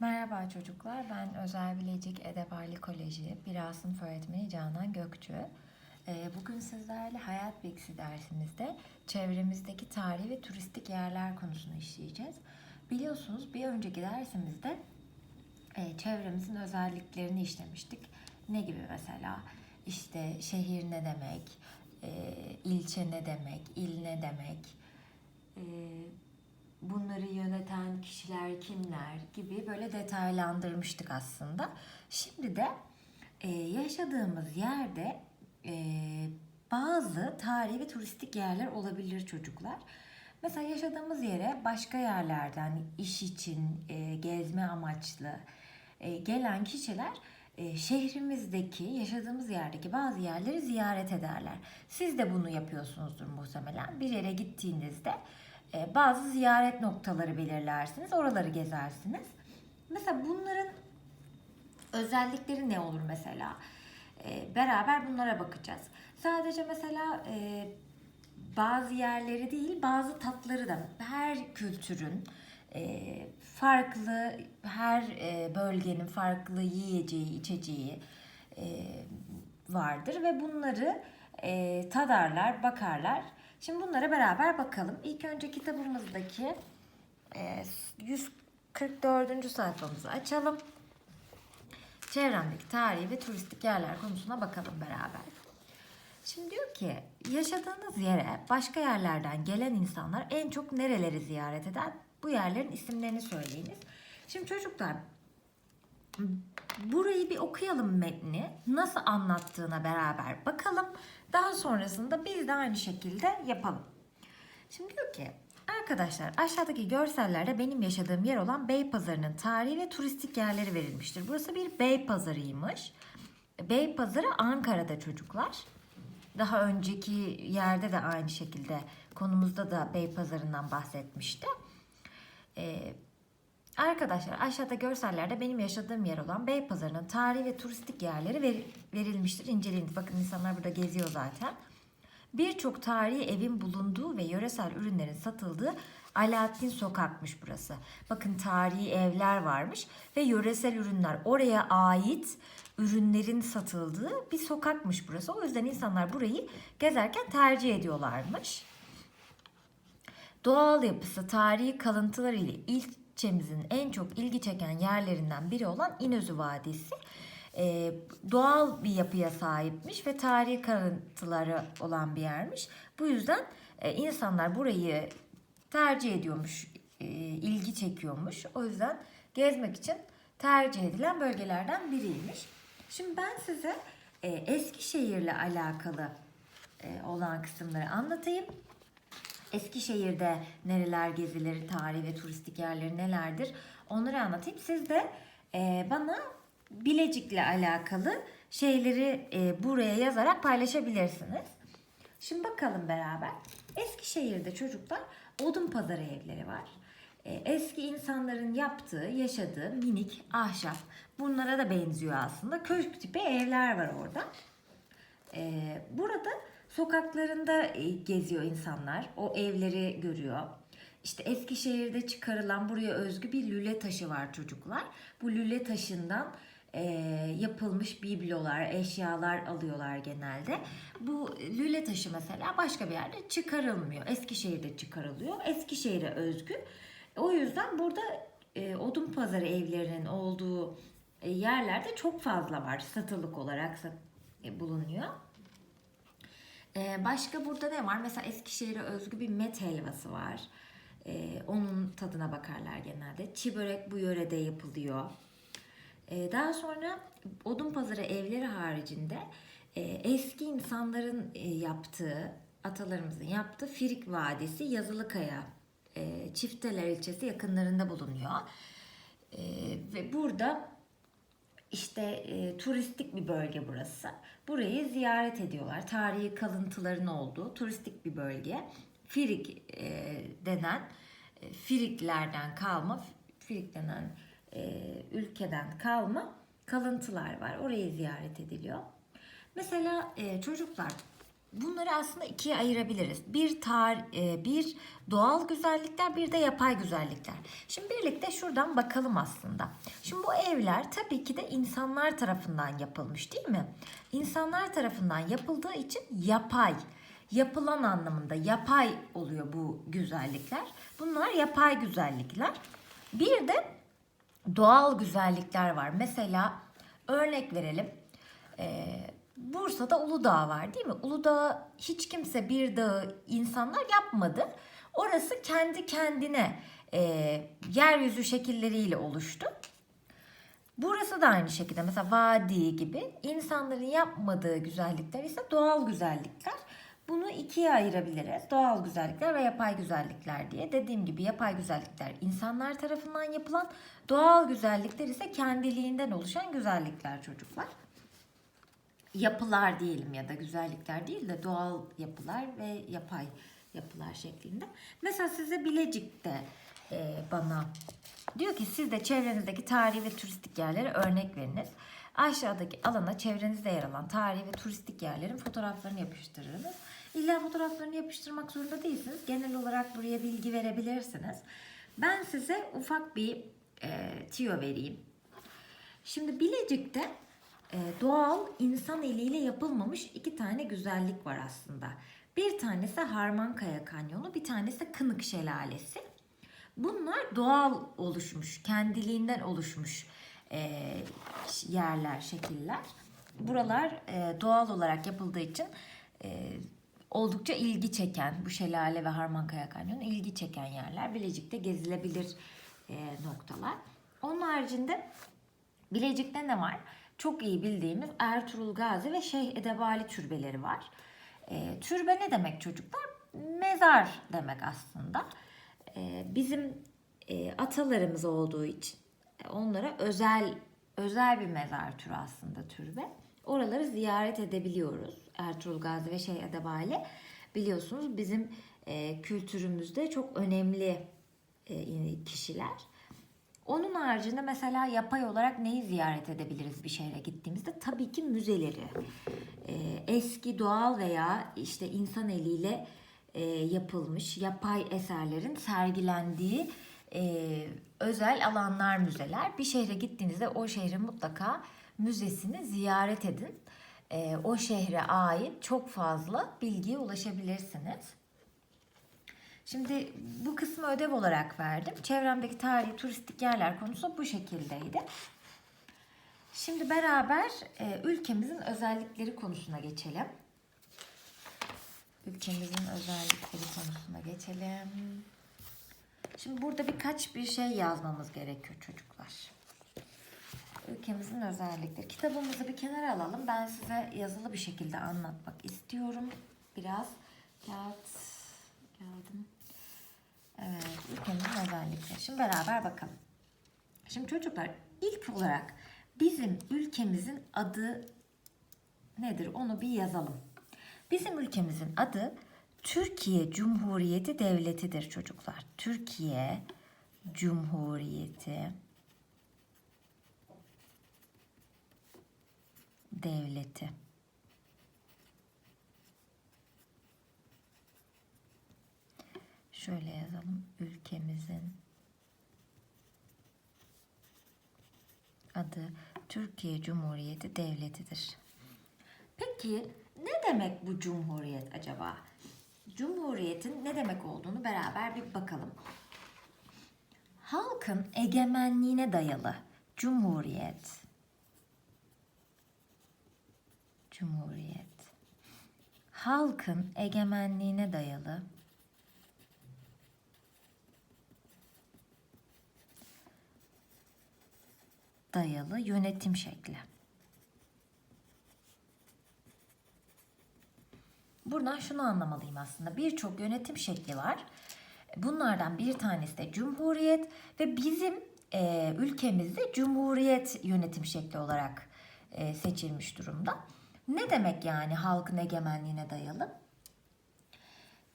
Merhaba çocuklar, ben Özel Bilecik Edebali Koleji 1A sınıf öğretmeni Canan Gökçü. Ee, Bugün sizlerle hayat bilgisi dersimizde çevremizdeki tarihi ve turistik yerler konusunu işleyeceğiz. Biliyorsunuz bir önceki dersimizde e, çevremizin özelliklerini işlemiştik. Ne gibi mesela? İşte şehir ne demek, e, ilçe ne demek, il ne demek, e, bunları yöneten kişiler kimler gibi böyle detaylandırmıştık aslında. Şimdi de e, yaşadığımız yerde e, bazı tarihi ve turistik yerler olabilir çocuklar. Mesela yaşadığımız yere başka yerlerden iş için, e, gezme amaçlı e, gelen kişiler e, şehrimizdeki, yaşadığımız yerdeki bazı yerleri ziyaret ederler. Siz de bunu yapıyorsunuzdur muhtemelen. Bir yere gittiğinizde bazı ziyaret noktaları belirlersiniz, oraları gezersiniz. Mesela bunların özellikleri ne olur mesela? E, beraber bunlara bakacağız. Sadece mesela e, bazı yerleri değil, bazı tatları da her kültürün e, farklı, her e, bölgenin farklı yiyeceği, içeceği vardır ve bunları tadarlar, bakarlar. Şimdi bunlara beraber bakalım. İlk önce kitabımızdaki e, 144. sayfamızı açalım. Çevremdeki tarihi ve turistik yerler konusuna bakalım beraber. Şimdi diyor ki yaşadığınız yere başka yerlerden gelen insanlar en çok nereleri ziyaret eder? Bu yerlerin isimlerini söyleyiniz. Şimdi çocuklar burayı bir okuyalım metni. Nasıl anlattığına beraber bakalım. Daha sonrasında biz de aynı şekilde yapalım. Şimdi diyor ki arkadaşlar aşağıdaki görsellerde benim yaşadığım yer olan Beypazarı'nın tarihi ve turistik yerleri verilmiştir. Burası bir Beypazarı'ymış. Beypazarı Ankara'da çocuklar. Daha önceki yerde de aynı şekilde konumuzda da Beypazarı'ndan bahsetmişti. Ee, arkadaşlar aşağıda görsellerde benim yaşadığım yer olan Beypazarı'nın tarihi ve turistik yerleri ver- verilmiştir. İnceleyiniz. Bakın insanlar burada geziyor zaten. Birçok tarihi evin bulunduğu ve yöresel ürünlerin satıldığı Alaaddin Sokak'mış burası. Bakın tarihi evler varmış ve yöresel ürünler oraya ait ürünlerin satıldığı bir sokakmış burası. O yüzden insanlar burayı gezerken tercih ediyorlarmış. Doğal yapısı, tarihi kalıntıları ile ilçemizin en çok ilgi çeken yerlerinden biri olan İnözü Vadisi e, doğal bir yapıya sahipmiş ve tarihi kalıntıları olan bir yermiş. Bu yüzden e, insanlar burayı tercih ediyormuş, e, ilgi çekiyormuş. O yüzden gezmek için tercih edilen bölgelerden biriymiş. Şimdi ben size e, Eskişehir'le alakalı e, olan kısımları anlatayım. Eskişehir'de nereler gezilir, tarihi ve turistik yerleri nelerdir onları anlatayım. Siz de e, bana Bilecik'le alakalı şeyleri e, buraya yazarak paylaşabilirsiniz. Şimdi bakalım beraber. Eskişehir'de çocuklar odun pazarı evleri var. E, eski insanların yaptığı, yaşadığı minik ahşap. Bunlara da benziyor aslında. Köşk tipi evler var orada. E, burada sokaklarında e, geziyor insanlar. O evleri görüyor. İşte Eskişehir'de çıkarılan buraya özgü bir lüle taşı var çocuklar. Bu lüle taşından e, yapılmış biblolar, eşyalar alıyorlar genelde. Bu lüle taşı mesela başka bir yerde çıkarılmıyor. Eskişehir'de çıkarılıyor. Eskişehir'e özgü. O yüzden burada e, odun pazarı evlerinin olduğu e, yerlerde çok fazla var. Satılık olarak e, bulunuyor. Ee, başka burada ne var? Mesela Eskişehir'e özgü bir met helvası var. Ee, onun tadına bakarlar genelde. Çi börek bu yörede yapılıyor. Ee, daha sonra odun pazarı evleri haricinde e, eski insanların e, yaptığı, atalarımızın yaptığı Firik Vadisi Yazılıkaya e, Çifteler ilçesi yakınlarında bulunuyor. E, ve burada işte e, turistik bir bölge burası. Burayı ziyaret ediyorlar. Tarihi kalıntıların olduğu turistik bir bölge. Firik e, denen e, Firiklerden kalma, Firik denen e, ülkeden kalma kalıntılar var. Orayı ziyaret ediliyor. Mesela e, çocuklar bunları aslında ikiye ayırabiliriz. Bir tar e, bir doğal güzellikler, bir de yapay güzellikler. Şimdi birlikte şuradan bakalım aslında. Şimdi bu evler tabii ki de insanlar tarafından yapılmış değil mi? İnsanlar tarafından yapıldığı için yapay. Yapılan anlamında yapay oluyor bu güzellikler. Bunlar yapay güzellikler. Bir de doğal güzellikler var. Mesela örnek verelim. Ee, Bursa'da Uludağ var değil mi? Uludağ hiç kimse bir dağı insanlar yapmadı. Orası kendi kendine e, yeryüzü şekilleriyle oluştu. Burası da aynı şekilde mesela vadi gibi insanların yapmadığı güzellikler ise doğal güzellikler. Bunu ikiye ayırabiliriz. Doğal güzellikler ve yapay güzellikler diye. Dediğim gibi yapay güzellikler insanlar tarafından yapılan, doğal güzellikler ise kendiliğinden oluşan güzellikler çocuklar. Yapılar diyelim ya da güzellikler değil de doğal yapılar ve yapay yapılar şeklinde. Mesela size Bilecik'te e, bana diyor ki siz de çevrenizdeki tarihi ve turistik yerlere örnek veriniz. Aşağıdaki alana çevrenizde yer alan tarihi ve turistik yerlerin fotoğraflarını yapıştırırız. İlla fotoğraflarını yapıştırmak zorunda değilsiniz. Genel olarak buraya bilgi verebilirsiniz. Ben size ufak bir e, tiyo vereyim. Şimdi Bilecik'te doğal insan eliyle yapılmamış iki tane güzellik var aslında. Bir tanesi Harmankaya Kanyonu, bir tanesi Kınık Şelalesi. Bunlar doğal oluşmuş, kendiliğinden oluşmuş e, yerler, şekiller. Buralar e, doğal olarak yapıldığı için e, oldukça ilgi çeken, bu şelale ve Harmankaya Kanyonu ilgi çeken yerler. Bilecik'te gezilebilir noktalar. Onun haricinde Bilecik'te ne var? Çok iyi bildiğimiz Ertuğrul Gazi ve Şeyh Edebali türbeleri var. E, türbe ne demek çocuklar? Mezar demek aslında. E, bizim e, atalarımız olduğu için e, onlara özel özel bir mezar türü aslında türbe. Oraları ziyaret edebiliyoruz. Ertuğrul Gazi ve Şeyh Edebali biliyorsunuz bizim e, kültürümüzde çok önemli e, kişiler. Onun haricinde mesela yapay olarak neyi ziyaret edebiliriz bir şehre gittiğimizde? Tabii ki müzeleri. Ee, eski doğal veya işte insan eliyle e, yapılmış yapay eserlerin sergilendiği e, özel alanlar müzeler. Bir şehre gittiğinizde o şehrin mutlaka müzesini ziyaret edin. E, o şehre ait çok fazla bilgiye ulaşabilirsiniz. Şimdi bu kısmı ödev olarak verdim. Çevremdeki tarihi turistik yerler konusu bu şekildeydi. Şimdi beraber e, ülkemizin özellikleri konusuna geçelim. Ülkemizin özellikleri konusuna geçelim. Şimdi burada birkaç bir şey yazmamız gerekiyor çocuklar. Ülkemizin özellikleri. Kitabımızı bir kenara alalım. Ben size yazılı bir şekilde anlatmak istiyorum. Biraz kağıt geldim. Evet, ülkemizin özellikleri. Şimdi beraber bakalım. Şimdi çocuklar ilk olarak bizim ülkemizin adı nedir? Onu bir yazalım. Bizim ülkemizin adı Türkiye Cumhuriyeti Devleti'dir çocuklar. Türkiye Cumhuriyeti Devleti. Şöyle yazalım. Ülkemizin adı Türkiye Cumhuriyeti Devleti'dir. Peki ne demek bu cumhuriyet acaba? Cumhuriyetin ne demek olduğunu beraber bir bakalım. Halkın egemenliğine dayalı cumhuriyet. Cumhuriyet. Halkın egemenliğine dayalı dayalı yönetim şekli. Buradan şunu anlamalıyım aslında. Birçok yönetim şekli var. Bunlardan bir tanesi de cumhuriyet ve bizim e, ülkemizde cumhuriyet yönetim şekli olarak e, seçilmiş durumda. Ne demek yani halkın egemenliğine dayalı?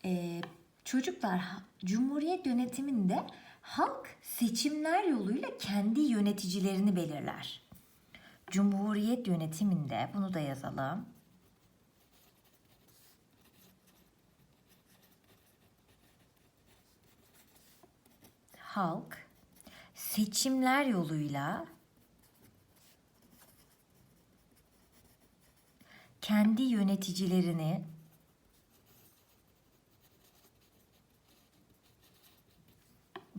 E, çocuklar cumhuriyet yönetiminde halk seçimler yoluyla kendi yöneticilerini belirler. Cumhuriyet yönetiminde bunu da yazalım. Halk seçimler yoluyla kendi yöneticilerini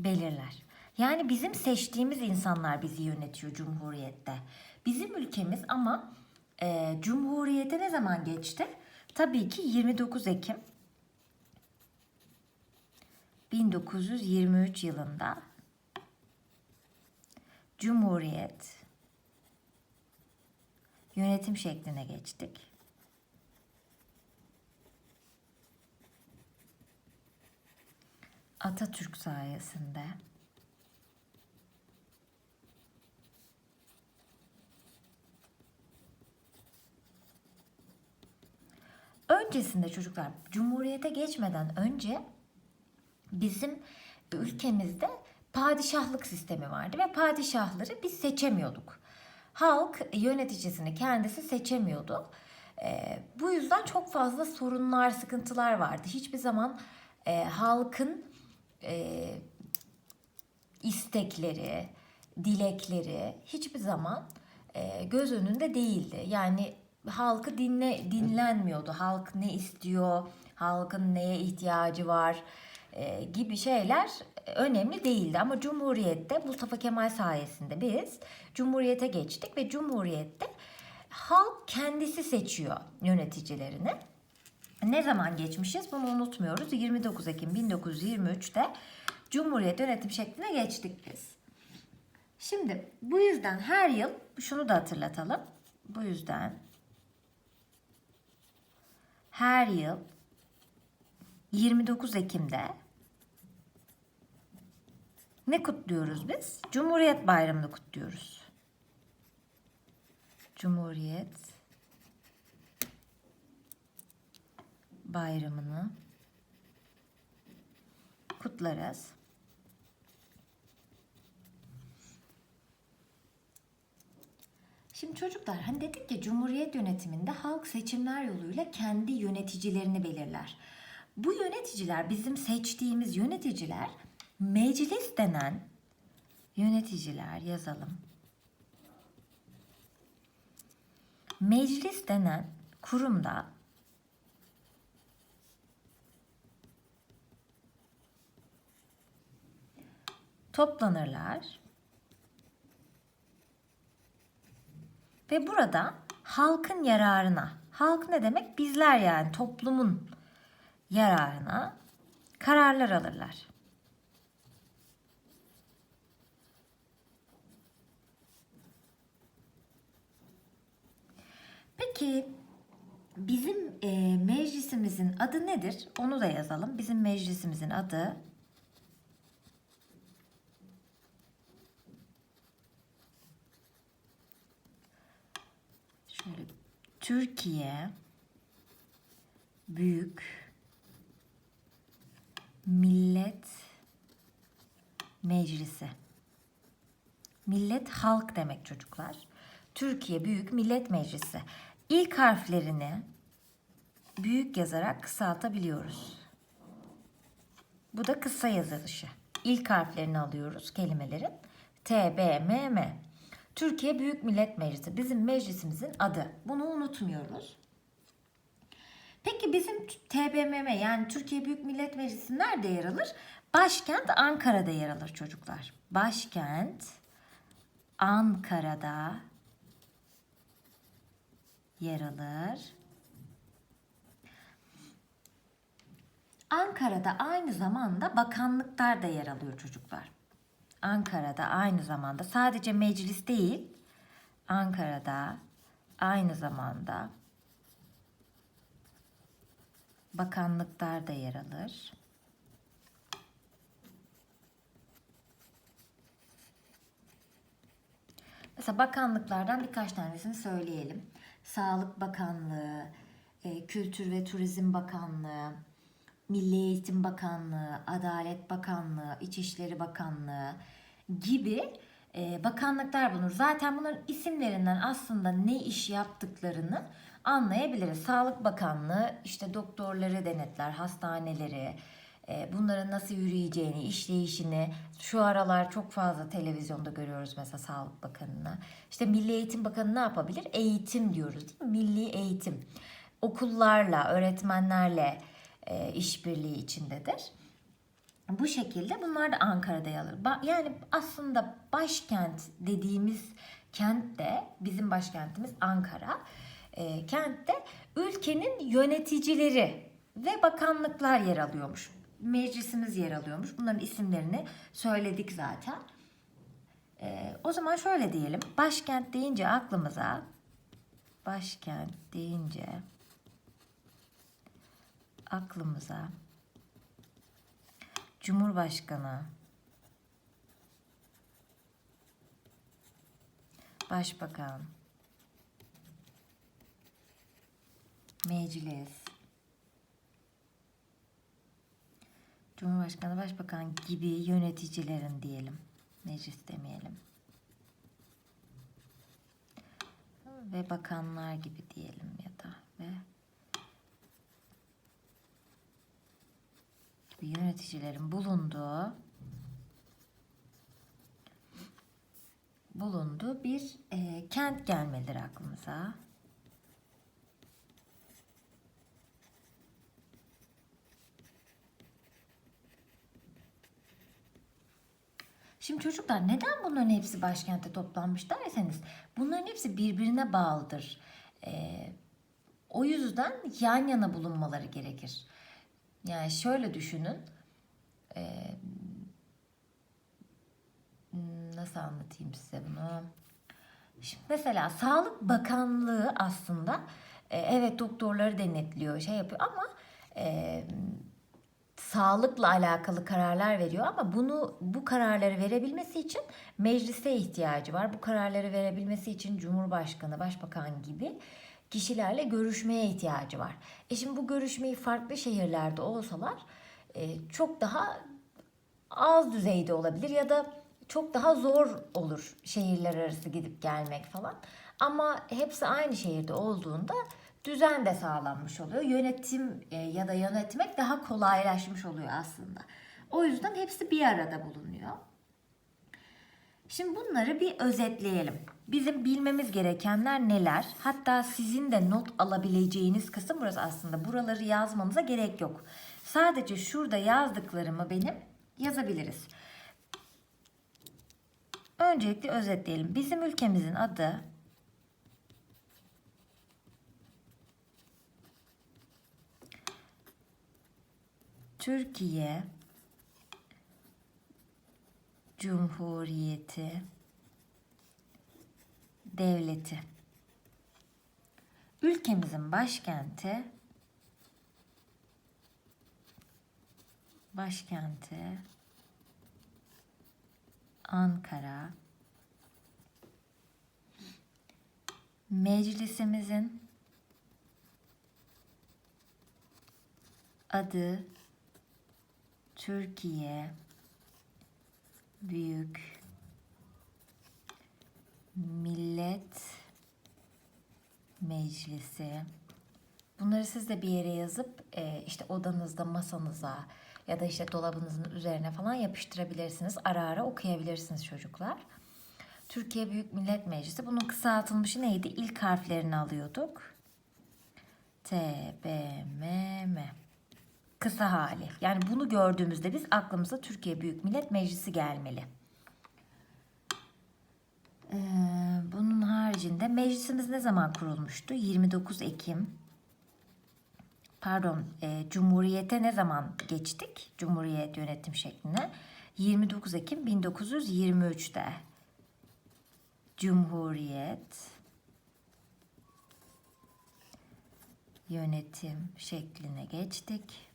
belirler. Yani bizim seçtiğimiz insanlar bizi yönetiyor Cumhuriyet'te. Bizim ülkemiz ama e, Cumhuriyet'e ne zaman geçti? Tabii ki 29 Ekim 1923 yılında Cumhuriyet yönetim şekline geçtik. Atatürk sayesinde öncesinde çocuklar Cumhuriyete geçmeden önce bizim ülkemizde padişahlık sistemi vardı ve padişahları biz seçemiyorduk. Halk yöneticisini kendisi seçemiyordu. Ee, bu yüzden çok fazla sorunlar, sıkıntılar vardı. Hiçbir zaman e, halkın e, istekleri, dilekleri hiçbir zaman e, göz önünde değildi. Yani halkı dinle dinlenmiyordu. Halk ne istiyor, halkın neye ihtiyacı var e, gibi şeyler önemli değildi. Ama Cumhuriyet'te Mustafa Kemal sayesinde biz Cumhuriyet'e geçtik ve Cumhuriyet'te halk kendisi seçiyor yöneticilerini. Ne zaman geçmişiz bunu unutmuyoruz. 29 Ekim 1923'te Cumhuriyet yönetim şekline geçtik biz. Şimdi bu yüzden her yıl şunu da hatırlatalım. Bu yüzden her yıl 29 Ekim'de ne kutluyoruz biz? Cumhuriyet Bayramı'nı kutluyoruz. Cumhuriyet Bayramı'nı kutlarız. Şimdi çocuklar hani dedik ki Cumhuriyet yönetiminde halk seçimler yoluyla kendi yöneticilerini belirler. Bu yöneticiler bizim seçtiğimiz yöneticiler meclis denen yöneticiler yazalım. Meclis denen kurumda toplanırlar. Ve burada halkın yararına, halk ne demek? Bizler yani toplumun yararına kararlar alırlar. Peki bizim e, meclisimizin adı nedir? Onu da yazalım. Bizim meclisimizin adı şöyle Türkiye Büyük Millet Meclisi. Millet halk demek çocuklar. Türkiye Büyük Millet Meclisi. İlk harflerini büyük yazarak kısaltabiliyoruz. Bu da kısa yazılışı. İlk harflerini alıyoruz kelimelerin. T, B, M, M. Türkiye Büyük Millet Meclisi bizim meclisimizin adı. Bunu unutmuyoruz. Peki bizim TBMM yani Türkiye Büyük Millet Meclisi nerede yer alır? Başkent Ankara'da yer alır çocuklar. Başkent Ankara'da yer alır. Ankara'da aynı zamanda bakanlıklar da yer alıyor çocuklar. Ankara'da aynı zamanda sadece meclis değil, Ankara'da aynı zamanda bakanlıklar da yer alır. Mesela bakanlıklardan birkaç tanesini söyleyelim. Sağlık Bakanlığı, e, Kültür ve Turizm Bakanlığı, Milli Eğitim Bakanlığı, Adalet Bakanlığı, İçişleri Bakanlığı gibi e, bakanlıklar bulunur. Zaten bunların isimlerinden aslında ne iş yaptıklarını anlayabiliriz. Sağlık Bakanlığı işte doktorları denetler, hastaneleri, e, bunların nasıl yürüyeceğini, işleyişini şu aralar çok fazla televizyonda görüyoruz mesela Sağlık Bakanı'na. İşte Milli Eğitim Bakanı ne yapabilir? Eğitim diyoruz değil mi? Milli eğitim. Okullarla, öğretmenlerle e, işbirliği içindedir. Bu şekilde bunlar da Ankara'da yer alır. Yani aslında başkent dediğimiz kentte bizim başkentimiz Ankara. E, kentte ülkenin yöneticileri ve bakanlıklar yer alıyormuş. Meclisimiz yer alıyormuş. Bunların isimlerini söyledik zaten. E, o zaman şöyle diyelim. Başkent deyince aklımıza başkent deyince aklımıza Cumhurbaşkanı, Başbakan, Meclis, Cumhurbaşkanı, Başbakan gibi yöneticilerin diyelim. Meclis demeyelim. Ve bakanlar gibi diyelim ya da ve yöneticilerin bulunduğu bulunduğu bir e, kent gelmeleri aklımıza. Şimdi çocuklar neden bunların hepsi başkente toplanmış derseniz bunların hepsi birbirine bağlıdır. Ee, o yüzden yan yana bulunmaları gerekir. Yani şöyle düşünün. Ee, nasıl anlatayım size bunu? Şimdi mesela Sağlık Bakanlığı aslında e, evet doktorları denetliyor, şey yapıyor ama e, sağlıkla alakalı kararlar veriyor ama bunu bu kararları verebilmesi için meclise ihtiyacı var. Bu kararları verebilmesi için Cumhurbaşkanı, Başbakan gibi kişilerle görüşmeye ihtiyacı var. E şimdi bu görüşmeyi farklı şehirlerde olsalar e, çok daha az düzeyde olabilir ya da çok daha zor olur şehirler arası gidip gelmek falan. Ama hepsi aynı şehirde olduğunda düzen de sağlanmış oluyor. Yönetim e, ya da yönetmek daha kolaylaşmış oluyor aslında. O yüzden hepsi bir arada bulunuyor. Şimdi bunları bir özetleyelim. Bizim bilmemiz gerekenler neler? Hatta sizin de not alabileceğiniz kısım burası aslında. Buraları yazmanıza gerek yok. Sadece şurada yazdıklarımı benim yazabiliriz. Öncelikle özetleyelim. Bizim ülkemizin adı Türkiye Cumhuriyeti Devleti. Ülkemizin başkenti başkenti Ankara. Meclisimizin adı Türkiye Büyük Millet Meclisi. Bunları siz de bir yere yazıp e, işte odanızda, masanıza ya da işte dolabınızın üzerine falan yapıştırabilirsiniz. Ara ara okuyabilirsiniz çocuklar. Türkiye Büyük Millet Meclisi. Bunun kısaltılmışı neydi? İlk harflerini alıyorduk. T, B, M, M. Kısa hali. Yani bunu gördüğümüzde biz aklımıza Türkiye Büyük Millet Meclisi gelmeli. Ee, bunun haricinde meclisimiz ne zaman kurulmuştu? 29 Ekim. Pardon, e, Cumhuriyete ne zaman geçtik? Cumhuriyet yönetim şekline. 29 Ekim 1923'te. Cumhuriyet yönetim şekline geçtik.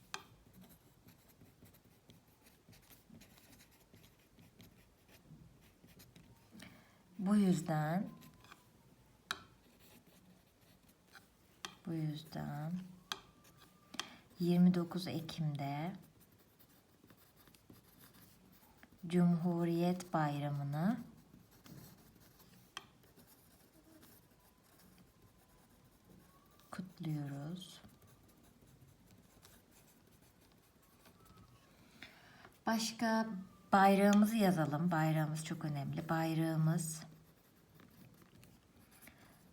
Bu yüzden bu yüzden 29 Ekim'de Cumhuriyet Bayramı'nı kutluyoruz. Başka bayrağımızı yazalım. Bayrağımız çok önemli. Bayrağımız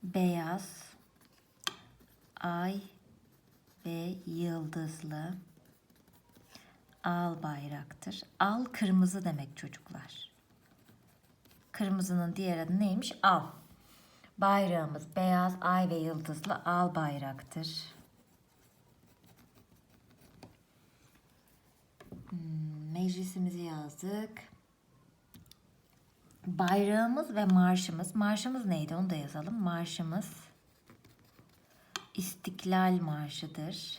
beyaz, ay ve yıldızlı al bayraktır. Al kırmızı demek çocuklar. Kırmızının diğer adı neymiş? Al. Bayrağımız beyaz, ay ve yıldızlı al bayraktır. Hmm, meclisimizi yazdık. Bayrağımız ve marşımız. Marşımız neydi onu da yazalım. Marşımız İstiklal Marşı'dır.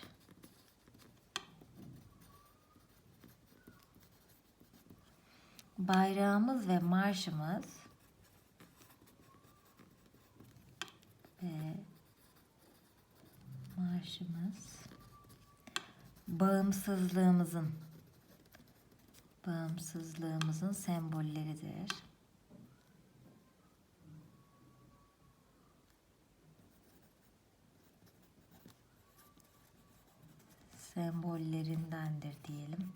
Bayrağımız ve marşımız ve marşımız bağımsızlığımızın bağımsızlığımızın sembolleridir. Sembollerindendir diyelim.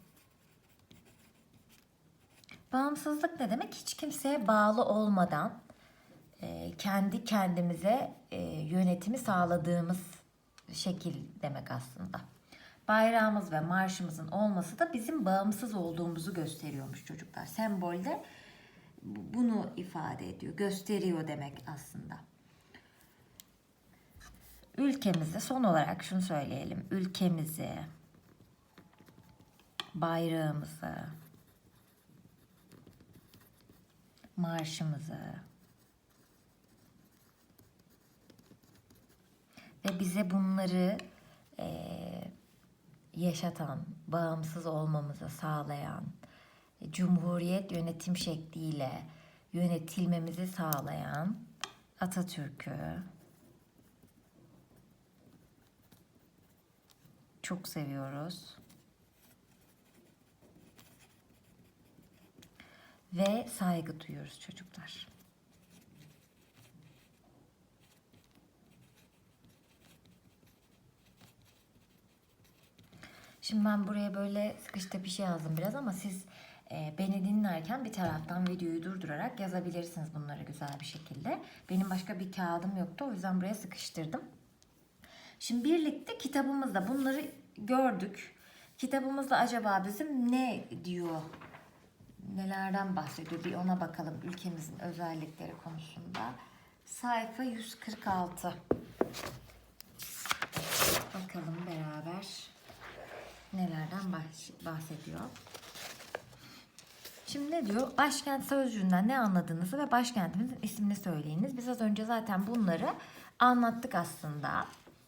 Bağımsızlık ne demek? Hiç kimseye bağlı olmadan e, kendi kendimize e, yönetimi sağladığımız şekil demek aslında. Bayrağımız ve marşımızın olması da bizim bağımsız olduğumuzu gösteriyormuş çocuklar. Sembolde bunu ifade ediyor, gösteriyor demek aslında. Ülkemizi son olarak şunu söyleyelim. Ülkemizi, bayrağımızı, marşımızı ve bize bunları eee, yaşatan, bağımsız olmamızı sağlayan, cumhuriyet yönetim şekliyle yönetilmemizi sağlayan Atatürk'ü çok seviyoruz. Ve saygı duyuyoruz çocuklar. Şimdi ben buraya böyle sıkışta bir şey yazdım biraz ama siz e, beni dinlerken bir taraftan videoyu durdurarak yazabilirsiniz bunları güzel bir şekilde. Benim başka bir kağıdım yoktu o yüzden buraya sıkıştırdım. Şimdi birlikte kitabımızda bunları gördük. Kitabımızda acaba bizim ne diyor? Nelerden bahsediyor? Bir ona bakalım ülkemizin özellikleri konusunda. Sayfa 146. Bakalım beraber nelerden bahs- bahsediyor. Şimdi ne diyor? Başkent sözcüğünden ne anladığınızı ve başkentimizin ismini söyleyiniz. Biz az önce zaten bunları anlattık aslında.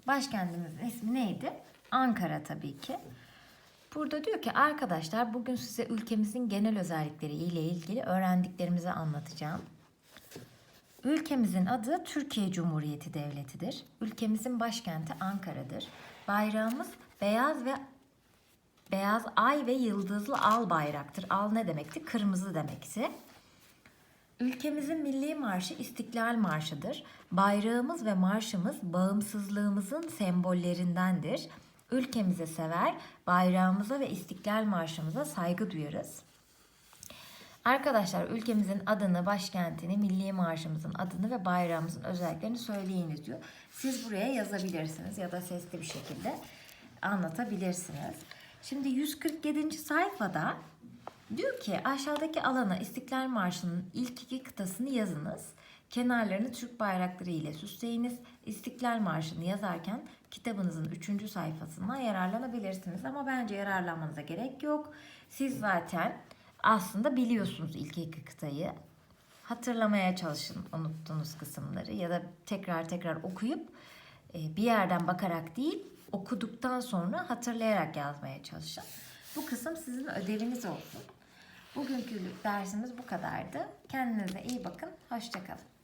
Başkentimizin ismi neydi? Ankara tabii ki. Burada diyor ki arkadaşlar bugün size ülkemizin genel özellikleri ile ilgili öğrendiklerimizi anlatacağım. Ülkemizin adı Türkiye Cumhuriyeti Devleti'dir. Ülkemizin başkenti Ankara'dır. Bayrağımız beyaz ve beyaz ay ve yıldızlı al bayraktır. Al ne demekti? Kırmızı demekti. Ülkemizin milli marşı İstiklal Marşı'dır. Bayrağımız ve marşımız bağımsızlığımızın sembollerindendir. Ülkemizi sever, bayrağımıza ve İstiklal Marşımıza saygı duyarız. Arkadaşlar ülkemizin adını, başkentini, milli marşımızın adını ve bayrağımızın özelliklerini söyleyiniz diyor. Siz buraya yazabilirsiniz ya da sesli bir şekilde anlatabilirsiniz. Şimdi 147. sayfada diyor ki aşağıdaki alana İstiklal Marşı'nın ilk iki kıtasını yazınız. Kenarlarını Türk bayrakları ile süsleyiniz. İstiklal Marşı'nı yazarken kitabınızın 3. sayfasından yararlanabilirsiniz. Ama bence yararlanmanıza gerek yok. Siz zaten aslında biliyorsunuz ilk iki kıtayı. Hatırlamaya çalışın unuttuğunuz kısımları ya da tekrar tekrar okuyup e, bir yerden bakarak değil okuduktan sonra hatırlayarak yazmaya çalışın. Bu kısım sizin ödeviniz olsun. Bugünkü dersimiz bu kadardı. Kendinize iyi bakın. Hoşçakalın.